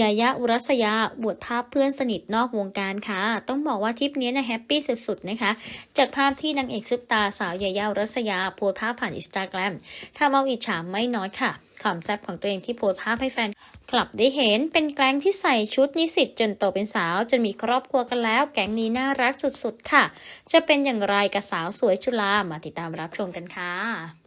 ยายาอุรัสยาบวชภาพเพื่อนสนิทนอกวงการค่ะ ต้องบอกว่าทริปนี้นะแฮปปี้สุดๆนะคะ จากภาพที่นางเอกซุปตาสาวยายาอุรัสยาโพสภาพผ่านอินสตาแกรมทำเอาอิจฉาไม่น้อยค่ะความแซ่บของตัวเองที่โพสภาพให้แฟนคลับได้เห็นเป็นแก๊งที่ใส่ชุดนิสิตจนโตเป็นสาว จนมีครอบครัวกันแล้ว แก๊งนี้น่ารักสุดๆค่ะ จะเป็นอย่างไรกับสาวสวยจุฬามาติดตามรับชมกันค่ะ